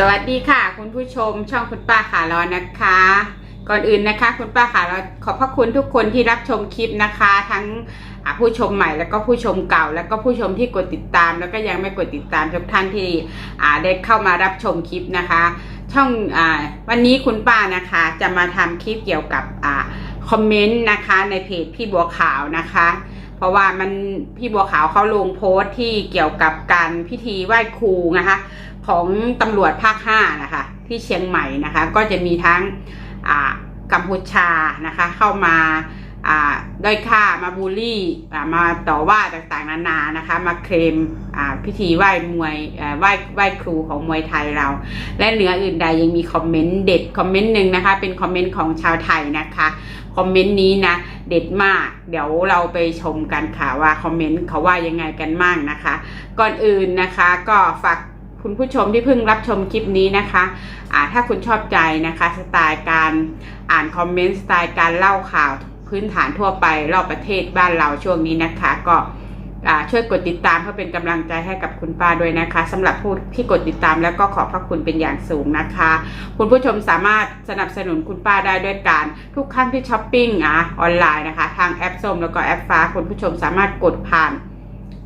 สวัสดีค่ะ คุณผู้ชมช่องคุณป้าขาร้อนนะคะ ก่อนอื่นนะคะ คุณป้าขาร้อนขอบพระคุณทุกคนที่รับชมคลิปนะคะ ทั้งผู้ชมใหม่แล้วก็ผู้ชมเก่า แล้วก็ผู้ชมที่กดติดตาม แล้วก็ยังไม่กดติดตามทุกท่านที่ได้เข้ามารับชมคลิปนะคะ ช่องอวันนี้คุณป้านะคะจะมาทำคลิปเกี่ยวกับอคอมเมนต์นะคะ ในเพจพี่บัวขาวนะคะเพราะว่ามันพี่บัวขาวเขาลงโพสต์ที่เกี่ยวกับการพิธีไหว้ครูนะคะ ของตำรวจภาค5นะคะ ที่เชียงใหม่นะคะ ก็จะมีทั้งกัมพูชานะคะ เข้ามาด้อยค่ามาบูลลี่มาต่อว่าต่างๆนานานะคะ มาเคลมพิธีไหว้มวยไหว้ไหว้ครูของมวยไทยเรา และเหนืออื่นใดยังมีคอมเมนต์เด็ดคอมเมนต์หนึ่งนะคะ เป็นคอมเมนต์ของชาวไทยนะคะคอมเมนต์นี้นะเด็ดมาก เดี๋ยวเราไปชมกันค่ะว่าคอมเมนต์เขาว่ายังไงกันมั่งนะคะ ก่อนอื่นนะคะก็ฝาก คุณผู้ชมที่เพิ่งรับชมคลิปนี้นะคะอ่าถ้าคุณชอบใจนะคะสไตล์การอ่านคอมเมนต์สไตล์การเล่าข่าวพื้นฐานทั่วไปรอบประเทศบ้านเราช่วงนี้นะคะ ก็ช่วยกดติดตามเพื่อเป็นกำลังใจให้กับคุณป้าด้วยนะคะสำหรับผู้ที่กดติดตามแล้วก็ขอบพระคุณเป็นอย่างสูงนะคะ คุณผู้ชมสามารถสนับสนุนคุณป้าได้ด้วยการทุกครั้งที่ช้อปปิ้งอะออนไลน์นะคะ ทางแอปส้มแล้วก็แอปฟ้าคุณผู้ชมสามารถกดผ่าน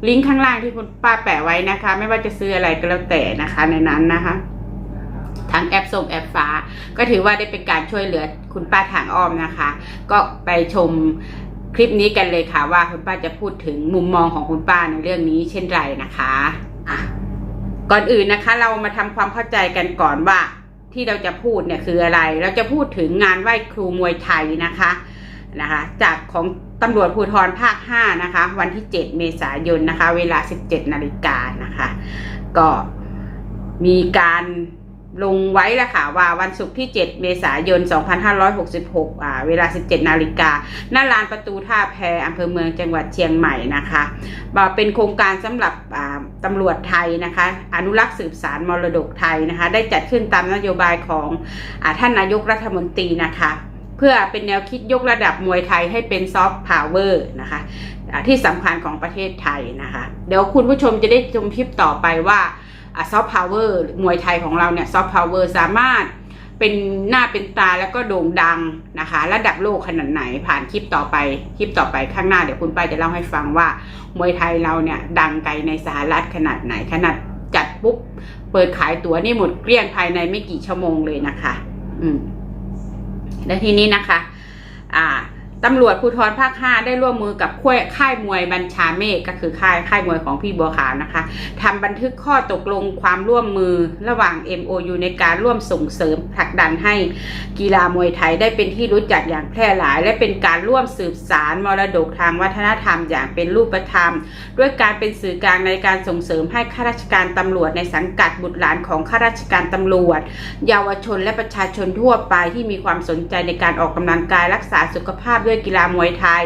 ลิงก์ข้างล่างที่คุณป้าแปะไว้นะคะ ไม่ว่าจะซื้ออะไรก็แล้วแต่นะคะในนั้นนะคะทั้งแอปส้มแอปฟ้า ก็ถือว่าได้เป็นการช่วยเหลือคุณป้าทางอ้อมนะคะ ก็ไปชมคลิปนี้กันเลยค่ะว่าคุณป้าจะพูดถึงมุมมองของคุณป้าในเรื่องนี้เช่นไรนะคะะก่อนอื่นนะคะ เรามาทำความเข้าใจกันก่อนว่าที่เราจะพูดเนี่ยคืออะไร เราจะพูดถึงงานไหว้ครูมวยไทยนะคะ นะคะจากของตำรวจภูธรภาค 5 นะคะ วันที่ 7 เมษายนนะคะ เวลา 17 นาฬิกานะคะ ก็มีการลงไว้แล้วค่ะว่าวันศุกร์ที่ 7 เมษายน 2566อ่าเวลา 17 นาฬิกาหน้าลานประตูท่าแพอำเภอเมืองจังหวัดเชียงใหม่นะคะว่าเป็นโครงการสำหรับตำรวจไทยนะคะ อนุรักษ์สืบสารมรดกไทยนะคะ ได้จัดขึ้นตามนโยบายของอท่านนายกรัฐมนตรีนะคะ พื่อเป็นแนวคิดยกระดับมวยไทยให้เป็นซอฟต์พาวเวอร์นะคะที่สำคัญของประเทศไทยนะคะ เดี๋ยวคุณผู้ชมจะได้ชมคลิปต่อไปว่าซอฟต์พาวเวอร์มวยไทยของเราเนี่ยซอฟต์พาวเวอร์สามารถเป็นหน้าเป็นตาแล้วก็โด่งดังนะคะ ระดับโลกขนาดไหนผ่านคลิปต่อไป คลิปต่อไปข้างหน้าเดี๋ยวคุณป้าจะเล่าให้ฟังว่ามวยไทยเราเนี่ยดังไกลในสหรัฐขนาดไหนขนาดจัดปุ๊บเปิดขายตั๋วนี่หมดเกลี้ยงภายในไม่กี่ชั่วโมงเลยนะคะ อืม และทีนี้นะคะ อ่า ตำรวจภูธรภาค 5 ได้ร่วมมือกับค่ายค่ายมวยบัญชาเมฆก็คือค่ายค่ายมวยของพี่บัวขาวนะคะทำบันทึกข้อตกลงความร่วมมือระหว่าง MOU ในการร่วมส่งเสริมผลักดันให้กีฬามวยไทยได้เป็นที่รู้จักอย่างแพร่หลาย และเป็นการร่วมสืบสารมรดกทางวัฒนธรรมอย่างเป็นรูปธรรม ด้วยการเป็นสื่อกลางในการส่งเสริมให้ข้าราชการตำรวจในสังกัดบุตรหลานของข้าราชการตำรวจ เยาวชนและประชาชนทั่วไปที่มีความสนใจในการออกกำลังกายรักษาสุขภาพด้วยกีฬามวยไทย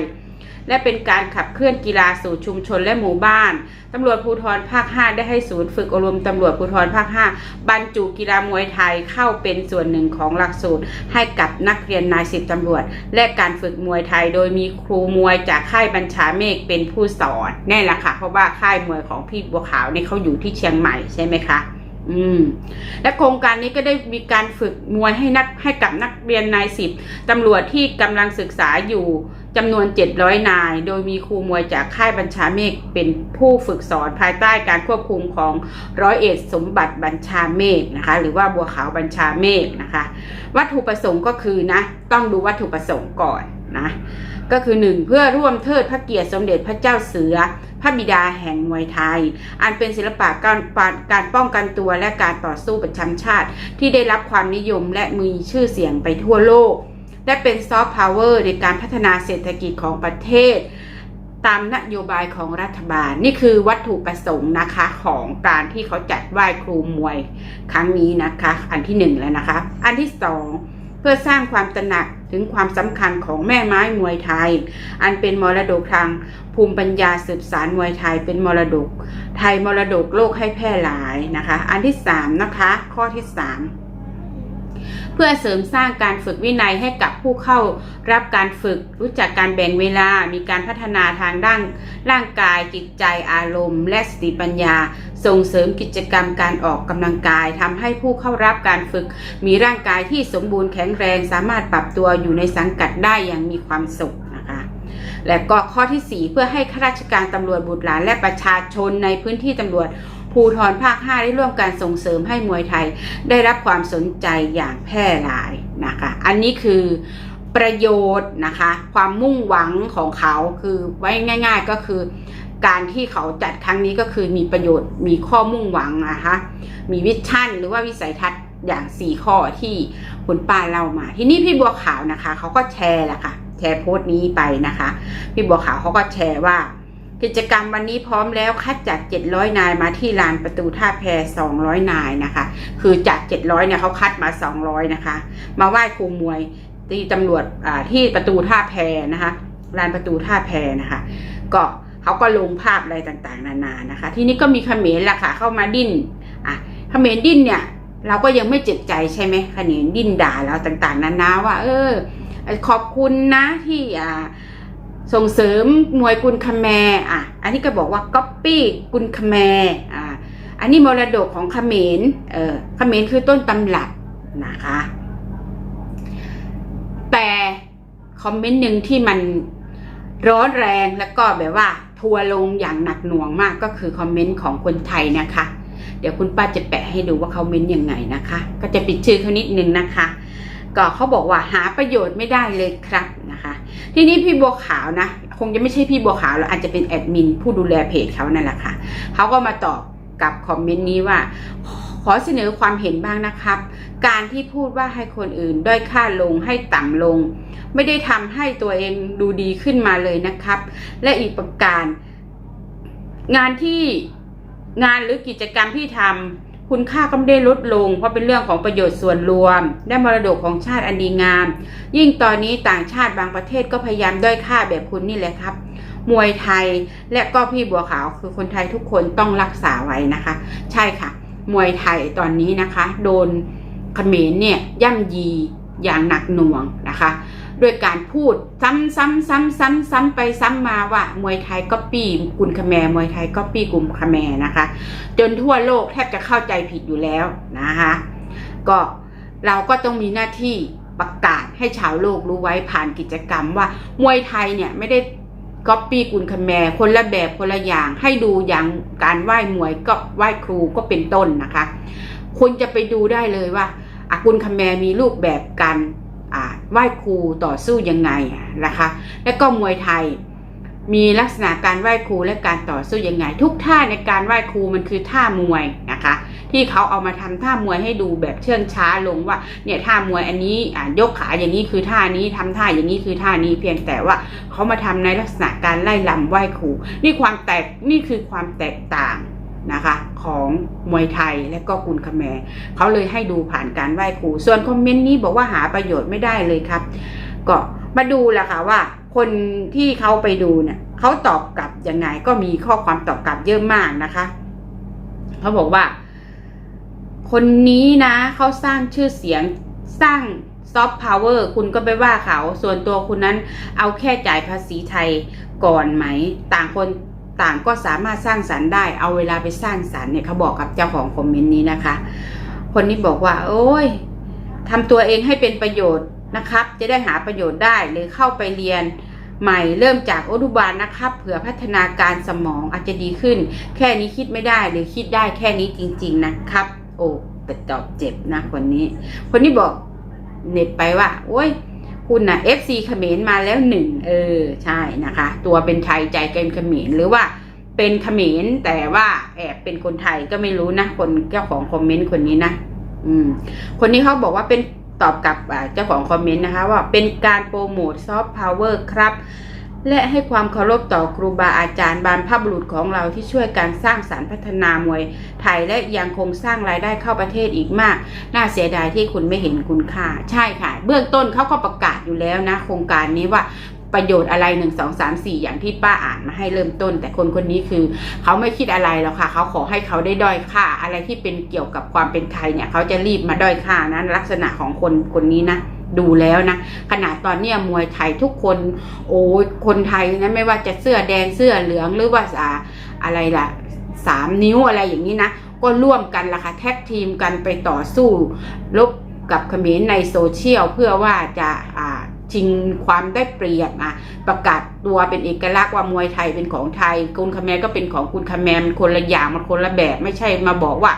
และเป็นการขับเคลื่อนกีฬาสู่ชุมชนและหมู่บ้านตำรวจภูธรภาค 5 ได้ให้ศูนย์ฝึกอบรมตำรวจภูธรภาค 5 บรรจุกีฬามวยไทยเข้าเป็นส่วนหนึ่งของหลักสูตร ให้กับนักเรียนนายสิบตำรวจ และการฝึกมวยไทย โดยมีครูมวยจากค่ายบัญชาเมฆเป็นผู้สอนแน่ละค่ะเพราะว่าค่ายมวยของพี่บัวขาวนี่เขาอยู่ที่เชียงใหม่ใช่ไหมคะ อืม และโครงการนี้ก็ได้มีการฝึกมวยให้นักให้กับนักเรียนนายสิบตำรวจที่กำลังศึกษาอยู่จำนวน 700 นาย โดยมีครูมวยจากค่ายบัญชาเมฆเป็นผู้ฝึกสอนภายใต้การควบคุมของร้อยเอกสมบัติบัญชาเมฆนะคะ หรือว่าบัวขาวบัญชาเมฆนะคะ วัตถุประสงค์ก็คือนะ ต้องดูวัตถุประสงค์ก่อนนะ ก็คือหนึ่งเพื่อร่วมเทิดพระเกียรติสมเด็จพระเจ้าเสือ พระบิดาแห่งมวยไทย อันเป็นศิลปะการการป้องกันตัวและการต่อสู้ประจำชาติ ที่ได้รับความนิยมและมีชื่อเสียงไปทั่วโลก และเป็นซอฟต์พาวเวอร์ในการพัฒนาเศรษฐกิจของประเทศ ตามนโยบายของรัฐบาล นี่คือวัตถุประสงค์นะคะของการที่เขาจัดไหว้ครูมวย ครั้งนี้นะคะ อันที่หนึ่งแล้วนะคะ อันที่สองเพื่อสร้างความตระหนัก ถึงความสำคัญของแม่ไม้มวยไทย อันเป็นมรดกทางภูมิปัญญาสืบสารมวยไทยเป็นมรดก ไทยมรดกโลกให้แพร่หลายนะคะ อันที่สามนะคะ ข้อที่สาม เพื่อเสริมสร้างการฝึกวินัยให้กับผู้เข้ารับการฝึก รู้จักการแบ่งเวลา มีการพัฒนาทางด้านร่างกายจิตใจอารมณ์ และสติปัญญา ส่งเสริมกิจกรรมการออกกำลังกาย ทำให้ผู้เข้ารับการฝึก มีร่างกายที่สมบูรณ์แข็งแรง สามารถปรับตัวอยู่ในสังกัดได้อย่างมีความสุขนะคะและก็ข้อที่ 4 เพื่อให้ข้าราชการตำรวจบุตรหลานและประชาชนในพื้นที่ตำรวจ ภูธรภาค 5 ได้ร่วมการส่งเสริมให้มวยไทยได้รับความสนใจอย่างแพร่หลายนะคะ อันนี้คือประโยชน์นะคะ ความมุ่งหวังของเขาคือไว้ง่าย ๆก็คือ การที่เขาจัดครั้งนี้ก็คือมีประโยชน์มีข้อมุ่งหวังนะคะมีวิชั่นหรือว่าวิสัยทัศน์อย่าง 4 ข้อที่คุณป้าเล่ามา ที่นี่พี่บัวขาวนะคะ เขาก็แชร์แหละค่ะแชร์โพสต์นี้ไปนะคะ พี่บัวขาวเขาก็แชร์ว่า กิจกรรมวันนี้พร้อมแล้วคัดจาก 700 นายมาที่ลานประตูท่าแพ200 นายนะคะ คือจาก 700 เนี่ยเขาคัดมา 200 นะคะ มาไหว้ครูมวยที่ตำรวจอ่าที่ประตูท่าแพนะคะลานประตูท่าแพนะคะ ก็เขาก็ลงภาพอะไรต่างๆ นานานะคะ ที่นี้ก็มีเขมรล่ะค่ะ เข้ามาดิ้นอะเขมรดิ้นเนี่ย เราก็ยังไม่เจ็บใจใช่ไหมเขมรดิ้นด่าเราต่างๆ นานาว่า เออขอบคุณนะที่อ่า ส่งเสริมมวยกุลคแมรอะ อันนี้ก็บอกว่าก๊อปปี้กุลคแมรอ่าอันนี้มรดกของเขมรเออเขมรคือต้นตำรับนะคะ แต่คอมเมนต์หนึ่งที่มันร้อนแรงแล้วก็แบบว่า ทัวลงอย่างหนักหน่วงมากก็คือคอมเมนต์ของคนไทยนะคะ เดี๋ยวคุณป้าจะแปะให้ดูว่าเขาเมนต์ยังไงนะคะ ก็จะปิดชื่อเขานิดนึงนะคะ ก็เขาบอกว่าหาประโยชน์ไม่ได้เลยครับนะคะ ทีนี้พี่บัวขาวนะ คงจะไม่ใช่พี่บัวขาวแล้วอาจจะเป็นแอดมินผู้ดูแลเพจเขานั่นแหละค่ะเขาก็มาตอบกับคอมเมนต์นี้ว่า ขอเสนอความเห็นบ้างนะครับ การที่พูดว่าให้คนอื่น ด้อยค่าลงให้ต่ำลง ไม่ได้ทำให้ตัวเองดูดีขึ้นมาเลยนะครับ และอีกประการ งานที่งานหรือกิจกรรมที่ทำ คุณค่าก็ไม่ได้ลดลง เพราะเป็นเรื่องของประโยชน์ส่วนรวม และมรดกของชาติอันดีงาม ยิ่งตอนนี้ต่างชาติบางประเทศก็พยายามด้อยค่าแบบคุณนี่แหละครับ มวยไทยและก็พี่บัวขาวคือคนไทยทุกคนต้องรักษาไว้นะคะ ใช่ค่ะ มวยไทยตอนนี้นะคะ โดนเขมรเนี่ยย่ำยีอย่างหนักหน่วงนะคะ ด้วยการพูดซ้ำซ้ำซ้ำซ้ำซ้ำไปซ้ำมาว่ามวยไทยก็ปี้กุลคแมร์มวยไทยก็ปี้กลุ่มคแมนะคะ จนทั่วโลกแทบจะเข้าใจผิดอยู่แล้วนะคะก็เราก็ต้องมีหน้าที่ประกาศให้ชาวโลกรู้ไว้ผ่านกิจกรรมว่ามวยไทยเนี่ยไม่ได้ก๊อปปี้กุลคแมคนละแบบคนละอย่างให้ดูอย่างการไหว้มวยก็ไหว้ครูก็เป็นต้นนะคะคุณจะไปดูได้เลยว่าอากุลคแมมีรูปแบบการ ไหว้ครูต่อสู้ยังไงนะคะ และก็มวยไทย มีลักษณะการไหว้ครูและการต่อสู้ยังไง ทุกท่าในการไหว้ครูมันคือท่ามวยนะคะ ที่เขาเอามาทำท่ามวยให้ดูแบบเชื่องช้าลงว่าเนี่ยท่ามวยอันนี้อ่ายกขาอย่างนี้คือท่านี้ทำท่าอย่างนี้คือท่านี้เพียงแต่ว่าเขามาทำในลักษณะการไล่ลำไหว้ครูนี่ความแตกนี่คือความแตกต่าง นะคะของมวยไทยและก็กุลคแมร์เขาเลยให้ดูผ่านการไหว้ครู ส่วนคอมเมนต์นี้บอกว่าหาประโยชน์ไม่ได้เลยครับ ก็มาดูแหละค่ะว่า คนที่เขาไปดูเนี่ยเขาตอบกลับยังไงก็มีข้อความตอบกลับเยอะมากนะคะเขาบอกว่า คนนี้นะเขาสร้างชื่อเสียงสร้างซอฟต์พาวเวอร์คุณก็ไปว่าเขา ส่วนตัวคุณนั้นเอาแค่จ่ายภาษีไทยก่อนไหม ต่างคน ต่างก็สามารถสร้างสรรค์ได้ เอาเวลาไปสร้างสรรค์เนี่ยเขาบอกกับเจ้าของคอมเมนต์นี้นะคะ คนนี้บอกว่า โอ้ยทำตัวเองให้เป็นประโยชน์นะครับ จะได้หาประโยชน์ได้หรือเข้าไปเรียนใหม่เริ่มจากอนุบาลนะครับเผื่อพัฒนาการสมองอาจจะดีขึ้น แค่นี้คิดไม่ได้หรือคิดได้แค่นี้จริง ๆ นะครับ โอ้แต่ตอบเจ็บนะคนนี้ คนนี้บอกเน็ตไปว่าโอ้ย คุณนะ FC เขมรมาแล้วหนึ่งเออใช่นะคะ ตัวเป็นไทยใจเป็นเขมรหรือว่าเป็นเขมรแต่ว่าแอบเป็นคนไทยก็ไม่รู้นะคนเจ้าของคอมเมนต์คนนี้นะอืม คนนี้เขาบอกว่าเป็นตอบกลับเจ้าของคอมเมนต์นะคะ ว่าเป็นการโปรโมทซอฟต์พาวเวอร์ครับ และให้ความเคารพต่อครูบาอาจารย์บรรพบุรุษของเราที่ช่วยการสร้างสารรค์พัฒนามวยไทยและยังคงสร้างรายได้เข้าประเทศอีกมาก น่าเสียดายที่คุณไม่เห็นคุณค่า ใช่ค่ะ เบื้องต้นเขาก็ประกาศอยู่แล้วนะ โครงการนี้ว่าประโยชน์อะไรหนึ่งสองสามสี่อย่างที่ป้าอ่านมาให้เริ่มต้น แต่คนคนนี้คือเขาไม่คิดอะไรหรอกค่ะ เขาขอให้เขาได้ด้อยค่า อะไรที่เป็นเกี่ยวกับความเป็นไทยเนี่ย เขาจะรีบมาด้อยค่านะลักษณะของคนคนนี้นะ ดูแล้วนะขนาดตอนเนี้ยมวยไทยทุกคนโอ้ยคนไทยนะไม่ว่าจะเสื้อแดงเสื้อเหลืองหรือว่าอาอะไรล่ะสามนิ้วอะไรอย่างนี้นะ ก็ร่วมกันล่ะค่ะแท็กทีมกันไปต่อสู้ลบกับเขมรในโซเชียลเพื่อว่าจะอ่าชิงความได้เปรียบอะประกาศตัวเป็นเอกลักษณ์ว่ามวยไทยเป็นของไทยกุนคแมรก็เป็นของกุนคแมรมันคนละอย่างมันคนละแบบไม่ใช่มาบอกว่า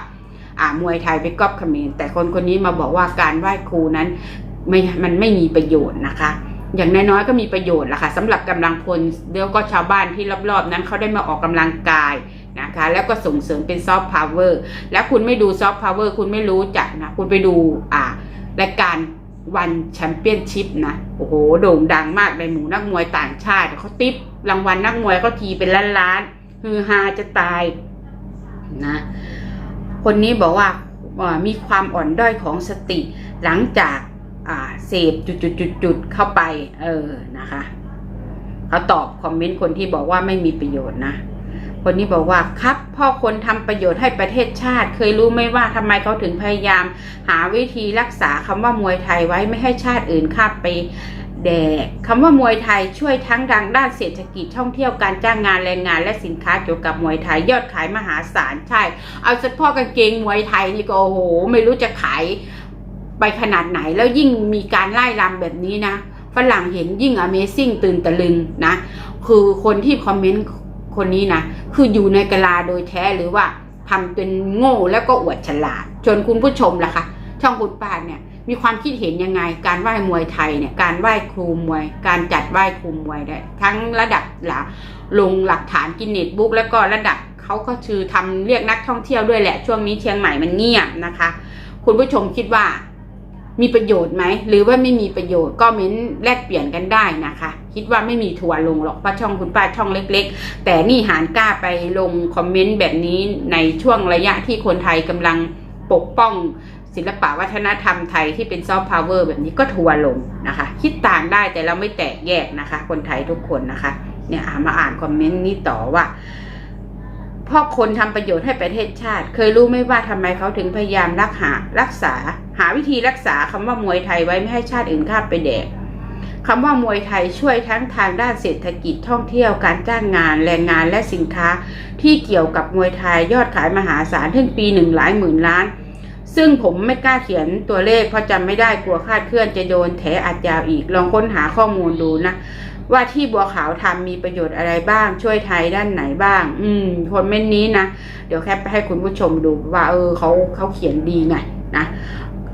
อ่ามวยไทยไปก๊อปเขมรแต่คนคนนี้มาบอกว่าการไหว้ครูนั้น ไม่มันไม่มีประโยชน์นะคะ อย่างน้อยๆก็มีประโยชน์ละค่ะสำหรับกำลังพลแล้วก็ชาวบ้านที่รอบๆ นั้นเขาได้มาออกกำลังกายนะคะ แล้วก็ส่งเสริมเป็นซอฟต์พาวเวอร์แล้วคุณไม่ดูซอฟต์พาวเวอร์คุณไม่รู้จักนะคุณไปดูอ่ารายการวันแชมเปี้ยนชิพนะโอ้โหโด่งดังมากในหมู่นักมวยต่างชาติเขาติปรางวัลนักมวยเขาทีเป็นล้านๆฮือฮาจะตายนะคนนี้บอกว่ามีความอ่อนด้อยของสติหลังจาก อ่าเสพจุดๆๆเข้าไป เออนะคะเขาตอบคอมเมนต์คนที่บอกว่าไม่มีประโยชน์นะคนนี้บอกว่าครับพ่อคนทำประโยชน์ให้ประเทศชาติ เคยรู้ไหมว่าทำไมเขาถึงพยายาม หาวิธีรักษาคำว่ามวยไทยไว้ไม่ให้ชาติอื่นข้าไปแดกคำว่ามวยไทยช่วยทั้งดังด้านเศรษฐกิจท่องเที่ยวการจ้างงานแรงงาน และสินค้าเกี่ยวกับมวยไทยยอดขายมหาศาลใช่ เอาเฉพาะกางเกงมวยไทยนี่ก็โอ้โห ไม่รู้จะขาย ไปขนาดไหนแล้วยิ่งมีการไล่ลำแบบนี้นะฝรั่งเห็นยิ่ง Amazing ตื่นตะลึงนะ คือคนที่คอมเมนต์คนนี้นะ คืออยู่ในกะลาโดยแท้หรือว่าทำเป็นโง่แล้วก็อวดฉลาดจนคุณผู้ชมล่ะคะช่องคุณปานเนี่ยมีความคิดเห็นยังไง การไหว้มวยไทยเนี่ย การไหว้ครูมวย การจัดไหว้ครูมวยได้ทั้งระดับหลักลงหลักฐานกินเน็ตบุ๊กแล้วก็ระดับเขาก็คือทำเรียกนักท่องเที่ยวด้วยแหละ ช่วงนี้เชียงใหม่มันเงียบนะคะ คุณผู้ชมคิดว่า มีประโยชน์ไหมหรือว่าไม่มีประโยชน์ก็เม้นแลกเปลี่ยนกันได้นะคะ คิดว่าไม่มีทัวร์ลงหรอกเพราะช่องคุณป้าช่องเล็ก ๆ แต่นี่หานกล้าไปลงคอมเมนต์แบบนี้ในช่วงระยะที่คนไทยกำลังปกป้องศิลปะวัฒนธรรมไทยที่เป็นซอฟต์พาวเวอร์แบบนี้ก็ทัวร์ลงนะคะ คิดต่างได้แต่เราไม่แตกแยกนะคะ คนไทยทุกคนนะคะ เนี่ยมาอ่านคอมเมนต์นี้ต่อว่า เพ่อคนทำประโยชน์ให้ประเทศชาติ เคยรู้ไหมว่าทำไมเขาถึงพยายามรักหารักษา หาวิธีรักษาคำว่ามวยไทยไว้ไม่ให้ชาติอื่นข้ามไปแดกคำว่ามวยไทยช่วยทั้งทางด้านเศรษฐกิจท่องเที่ยวการจ้างงานแรงงานและสินค้า ที่เกี่ยวกับมวยไทยยอดขายมหาศาลถึงปีหนึ่งหลายหมื่นล้าน ซึ่งผมไม่กล้าเขียนตัวเลขเพราะจำไม่ได้กลัวคาดเคลื่อนจะโดนแถอัดยาวอีก ลองค้นหาข้อมูลดูนะ ว่าที่บัวขาวทำมีประโยชน์อะไรบ้าง ช่วยไทยด้านไหนบ้าง อืมคนเม่นนี้นะ เดี๋ยวแคปไปให้คุณผู้ชมดูว่า เออเขาเขาเขียนดีไงนะ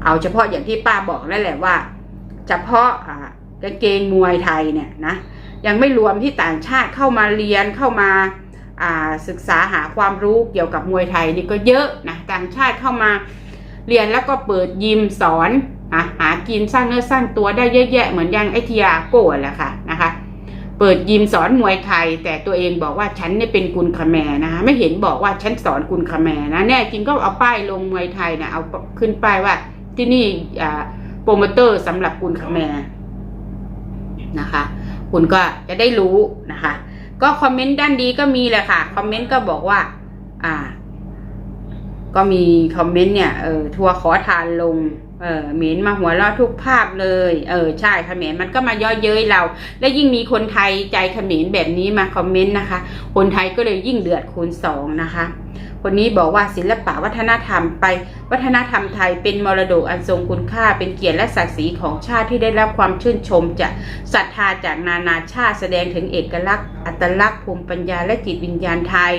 เอาเฉพาะอย่างที่ป้าบอกนั่นแหละว่า เฉพาะอ่ากางเกงมวยไทยเนี่ยนะ ยังไม่รวมที่ต่างชาติเข้ามาเรียนเข้ามาอ่าศึกษาหาความรู้เกี่ยวกับมวยไทยนี่ก็เยอะนะต่างชาติเข้ามาเรียนแล้วก็เปิดยิมสอนหาหากินสร้างเนื้อสร้างตัวได้เยอะแยะเหมือนอยังไอทียาโก้แหละค่ะ เปิดยิมสอนมวยไทย แต่ตัวเองบอกว่าฉันเนี่ยเป็นกุลคแมนะคะไม่เห็นบอกว่าฉันสอนกุลคแมนะแน่จริงก็เอาป้ายลงมวยไทยนะเอาขึ้นป้ายว่าที่นี่อ่าโปรโมเตอร์สำหรับกุลคแมนะคะ คุณก็จะได้รู้นะคะ ก็คอมเมนต์ด้านดีก็มีแหละค่ะคอมเมนต์ก็บอกว่า อ่า ก็มีคอมเมนต์เนี่ยเออทัวร์ขอทานลง เออเหม็นมาหัวเราะทุกภาพเลย เออใช่เขมรมันก็มาย่อเย้ยเรา และยิ่งมีคนไทยใจเขมรแบบนี้มาคอมเมนต์นะคะ คนไทยก็เลยยิ่งเดือดคูณสองนะคะ คนนี้บอกว่าศิลปะวัฒนธรรมไป วัฒนธรรมไทยเป็นมรดกอันทรงคุณค่าเป็นเกียรติและศักดิ์ศรีของชาติที่ได้รับความชื่นชมจากศรัทธาจากนานาชาติแสดงถึงเอกลักษณ์ อัตลักษณ์ภูมิปัญญาและจิตวิญญาณไทย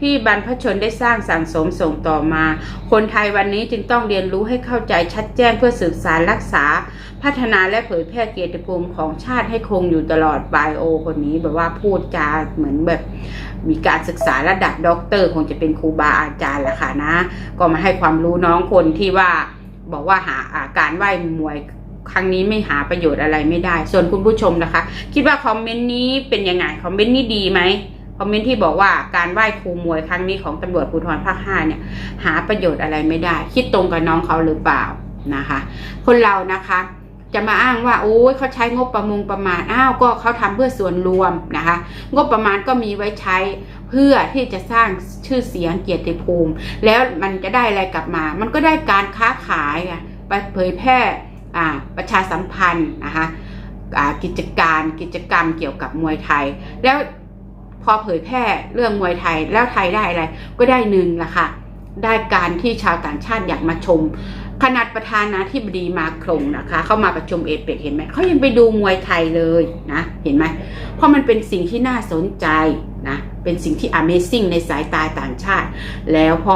ที่บรรพชนได้สร้างสั่งสมส่งต่อมา คนไทยวันนี้จึงต้องเรียนรู้ให้เข้าใจชัดแจ้งเพื่อสืบสารรักษา พัฒนาและเผยแพร่เกียรติภูมิของชาติให้คงอยู่ตลอดไปโอ คนนี้แบบว่าพูดจาเหมือนแบบมีการศึกษาระดับด็อกเตอร์คงจะเป็นครูบาอาจารย์แหละค่ะนะ ก็มาให้ความรู้น้องคนที่ว่าบอกว่าหาอาการไหว้มวยครั้งนี้ไม่หาประโยชน์อะไรไม่ได้ ส่วนคุณผู้ชมนะคะ คิดว่าคอมเมนต์นี้เป็นยังไงคอมเมนต์นี้ดีไหม คอมเมนต์ที่บอกว่าการไหว้ครูมวยครั้งนี้ของตำรวจภูธรภาคห้าเนี่ยหาประโยชน์อะไรไม่ได้ คิดตรงกับน้องเขาหรือเปล่านะคะ คนเรานะคะจะมาอ้างว่าโอ้ยเขาใช้งบประมงประมาณอ้าวก็เขาทำเพื่อส่วนรวมนะคะ งบประมาณก็มีไว้ใช้เพื่อที่จะสร้างชื่อเสียงเกียรติภูมิ แล้วมันจะได้อะไรกลับมา มันก็ได้การค้าขายไงไปเผยแพร่อ่าประชาสัมพันธ์นะคะกิจการกิจกรรมเกี่ยวกับมวยไทย แล้ว พอเผยแพร่เรื่องมวยไทยแล้วไทยได้อะไร ก็ได้หนึ่งละค่ะ ได้การที่ชาวต่างชาติอยากมาชม ขนาดประธานาธิบดีมาครงนะคะ เข้ามาประชุมเอเปกเห็นไหมเขายังไปดูมวยไทยเลยนะเห็นไหมเพราะมันเป็นสิ่งที่น่าสนใจนะเป็นสิ่งที่ Amazing ในสายตาต่างชาติ แล้วพอ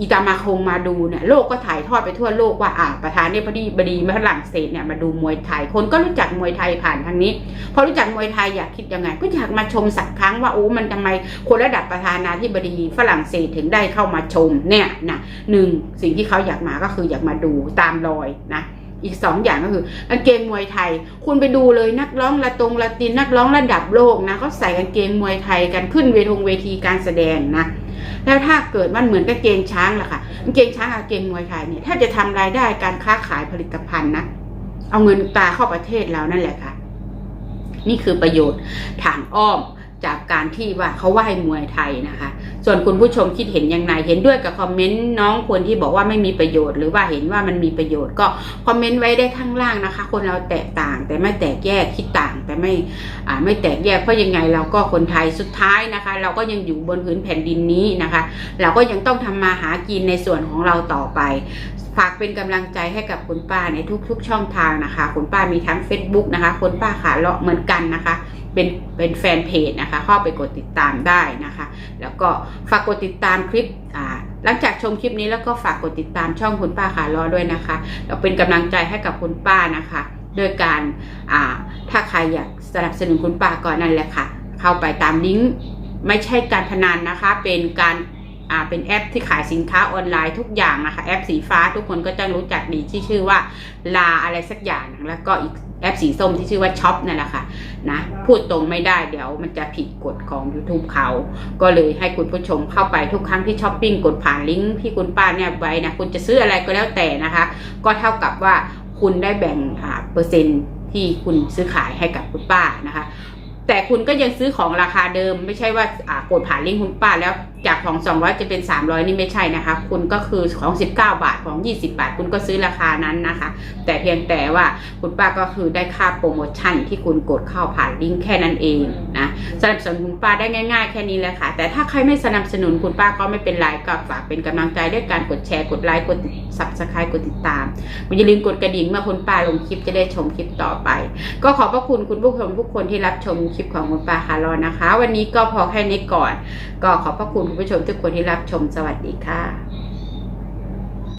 อีตามาคงมาดูเนี่ยโลกก็ถ่ายทอดไปทั่วโลกว่าอ่าประธานาธิบดีบดีฝรั่งเศสเนี่ยมาดูมวยไทย คนก็รู้จักมวยไทยผ่านทางนี้พอรู้จักมวยไทยอยากคิดยังไง ก็อยากมาชมสักครั้งว่าโอ้มันทำไมคนระดับประธานาธิบดีฝรั่งเศสถึงได้เข้ามาชมเนี่ยนะหนึ่งสิ่งที่เขาอยากมาก็คืออยากมาดูตามรอยนะอีกสองอย่างก็คือกางเกงมวยไทย คุณไปดูเลยนักร้องละตรงละตินนักร้องระดับโลกนะเขาใส่กางเกงมวยไทยกันขึ้นเวทงเวทีการแสดงนะ แล้วถ้าเกิดมันเหมือนกับเกงช้างล่ะค่ะเกงช้างกับเกงมวยไทยเนี่ยถ้าจะทำรายได้การค้าขายผลิตภัณฑ์นะเอาเงินตาเข้าประเทศเรานั่นแหละค่ะ นี่คือประโยชน์ทางอ้อม จากการที่ว่าเขาไหว้มวยไทยนะคะ ส่วนคุณผู้ชมคิดเห็นยังไงเห็นด้วยกับคอมเมนต์น้องคนที่บอกว่าไม่มีประโยชน์ หรือว่าเห็นว่ามันมีประโยชน์ก็คอมเมนต์ไว้ได้ข้างล่างนะคะ คนเราแตกต่างแต่ไม่แตกแยกคิดต่างแต่ไม่อ่าไม่แตกแยกเพราะยังไงเราก็คนไทยสุดท้ายนะคะ เราก็ยังอยู่บนพื้นแผ่นดินนี้นะคะ เราก็ยังต้องทำมาหากินในส่วนของเราต่อไปฝากเป็นกำลังใจให้กับคุณป้าในทุกๆ ช่องทางนะคะ คุณป้ามีทั้ง Facebook นะคะ คุณป้าขาเลาะเหมือนกันนะคะ เป็นเป็นแฟนเพจนะคะ เข้าไปกดติดตามได้นะคะ แล้วก็ฝากกดติดตามคลิปอ่าหลังจากชมคลิปนี้แล้วก็ฝากกดติดตามช่องคุณป้าขาล้อด้วยนะคะ เราเป็นกำลังใจให้กับคุณป้านะคะโดยการอ่าถ้าใครอยากสนับสนุนคุณป้าก็นั่นแหละค่ะ เข้าไปตามลิงก์ไม่ใช่การพนันนะคะ เป็นการอ่าเป็นแอปที่ขายสินค้าออนไลน์ทุกอย่างนะคะ แอปสีฟ้าทุกคนก็จะรู้จักดีที่ชื่อว่าลาอะไรสักอย่างแล้วก็อีก แอปสีส้มที่ชื่อว่าช็อปนั่นแหละค่ะนะพูดตรงไม่ได้เดี๋ยวมันจะผิดกฎของ YouTube เขา ก็เลยให้คุณผู้ชมเข้าไปทุกครั้งที่ช้อปปิ้งกดผ่านลิงก์ที่คุณป้าเนี่ยไว้นะคุณจะซื้ออะไรก็แล้วแต่นะคะ ก็เท่ากับว่าคุณได้แบ่งอ่าเปอร์เซ็นต์ที่คุณซื้อขายให้กับคุณป้านะคะ แต่คุณก็ยังซื้อของราคาเดิมไม่ใช่ว่าอ่ากดผ่านลิงก์คุณป้าแล้ว จากของ 200 จะเป็น 300 นี่ไม่ใช่นะคะ คุณก็คือของ 19 บาทของ 20 บาท คุณก็ซื้อราคานั้นนะคะ แต่เพียงแต่ว่าคุณป้าก็คือได้ค่าโปรโมชั่นที่คุณกดเข้าผ่านลิงก์แค่นั้นเองนะสนับสนุนคุณป้าได้ง่าย ๆ แค่นี้แหละค่ะ แต่ถ้าใครไม่สนับสนุนคุณป้าก็ไม่เป็นไรก็ฝากเป็นกำลังใจด้วยการกดแชร์กดไลค์กดซับสไครต์กดติดตามอย่าลืมกดกระดิ่งเมื่อคุณป้าลงคลิปจะได้ชมคลิปต่อไป ก็ขอบพระคุณคุณผู้ชมทุกคนที่รับชมคลิปของคุณป้าคารอนนะคะ วันนี้ก็พอแค่นี้ก่อน ก็ขอบพระคุณคุณผู้ชมทุกคนที่รับชมสวัสดีค่ะ